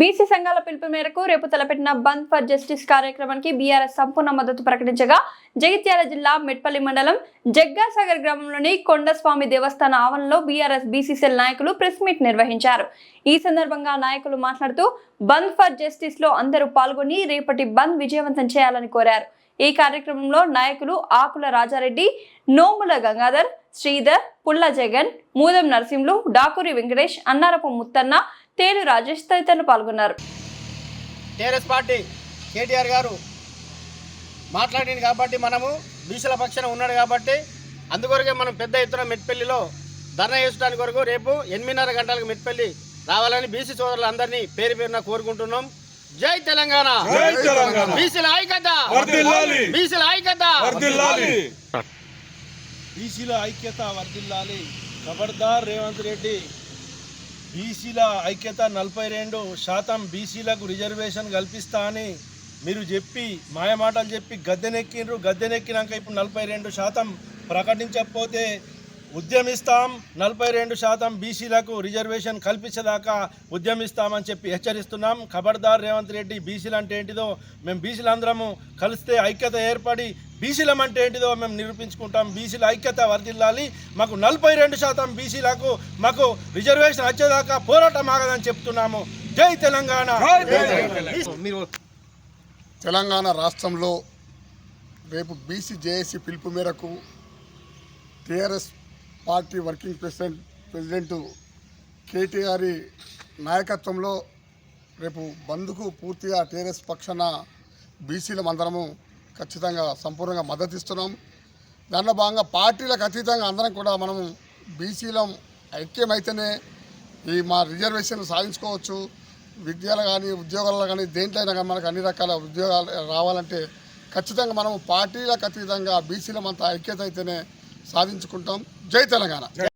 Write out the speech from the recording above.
BC సంఘాల పిలుపు మేరకు రేపు తలపెట్టిన బంద్ ఫర్ జస్టిస్ కార్యక్రమానికి బీఆర్ఎస్ సంపూర్ణ మద్దతు ప్రకటించగా జగిత్యాల జిల్లా మెట్పల్లి మండలం జగ్గాసాగర్ గ్రామంలోని కొండస్వామి దేవస్థాన ఆవరణలో బీఆర్ఎస్ బీసీసీఎల్ నాయకులు ప్రెస్ మీట్ నిర్వహించారు. ఈ సందర్భంగా నాయకులు మాట్లాడుతూ బంద్ ఫర్ జస్టిస్లో అందరూ పాల్గొని రేపటి బంద్ విజయవంతం చేయాలని కోరారు. ఈ కార్యక్రమంలో నాయకులు ఆకుల రాజారెడ్డి నోముల గంగాధర్ శ్రీధర్ పుల్ల జగన్ మూదం నరసింహులు డాకూరి వెంకటేష్ అన్నారపు ముత్తన్న తేలు రాజేష్ తదితరులు పాల్గొన్నారు. టీఆర్ఎస్ పార్టీ కేటీఆర్ గారు మాట్లాడింది కాబట్టి మనము బీసీల పక్షాన ఉన్నాడు కాబట్టి అందుకొరకే మనం పెద్ద ఎత్తున మెట్పల్లిలో ధర్నా చేసుకోవడానికి కొరకు రేపు ఎనిమిదిన్నర గంటలకు మెట్పల్లి రావాలని బీసీ సోదరులందరినీ పేరు పేరున కోరుకుంటున్నాం. జై తెలంగాణ. జై తెలంగాణ. బీసీల ఐక్యత. వర్ధిల్లాలి. బీసీల ఐక్యత. వర్ధిల్లాలి. బీసీల ఐక్యత వర్ధిల్లాలి. ఖబర్దార్ రేవంత్ రెడ్డి. బీసీల ఐక్యత నలభై రెండు శాతం బీసీలకు రిజర్వేషన్ కల్పిస్తా అని మీరు చెప్పి మాయమాటలు చెప్పి గద్దెనెక్కిండ్రు. గద్దెనెక్కినాక ఇప్పుడు నలభై రెండు శాతం ప్రకటించకపోతే ఉద్యమిస్తాం నలభై రెండు శాతం బీసీలకు రిజర్వేషన్ కల్పించేదాకా ఉద్యమిస్తామని చెప్పి హెచ్చరిస్తున్నాం. ఖబర్దార్ రేవంత్ రెడ్డి బీసీలు అంటే ఏంటిదో మేము బీసీలందరము కలిస్తే ఐక్యత ఏర్పడి బీసీలం అంటే ఏంటిదో మేము నిరూపించుకుంటాం. బీసీల ఐక్యత వర్ధిల్లాలి. మాకు నలభై రెండు శాతం బీసీలకు మాకు రిజర్వేషన్ వచ్చేదాకా పోరాటం ఆగదని చెప్తున్నాము. జై తెలంగాణ! తెలంగాణ రాష్ట్రంలో రేపు బీసీ జేఏసీ పిలుపు మేరకు TRS party working president president KTR నాయకత్వంలో రేపు బంద్కు పూర్తిగా టీఆర్ఎస్ పక్షాన బీసీలం అందరము ఖచ్చితంగా సంపూర్ణంగా మద్దతు ఇస్తున్నాం. దాంట్లో భాగంగా పార్టీలకు అతీతంగా అందరం కూడా మనం బీసీలం ఐక్యమైతేనే ఈ మా రిజర్వేషన్ సాధించుకోవచ్చు. విద్యలో కానీ ఉద్యోగాల్లో కానీ దేంట్లో అయినా కానీ మనకు అన్ని రకాల ఉద్యోగాలు రావాలంటే ఖచ్చితంగా మనం పార్టీలకు అతీతంగా బీసీలం అంతా ఐక్యత అయితేనే సాధించుకుంటాం. జై తెలంగాణ.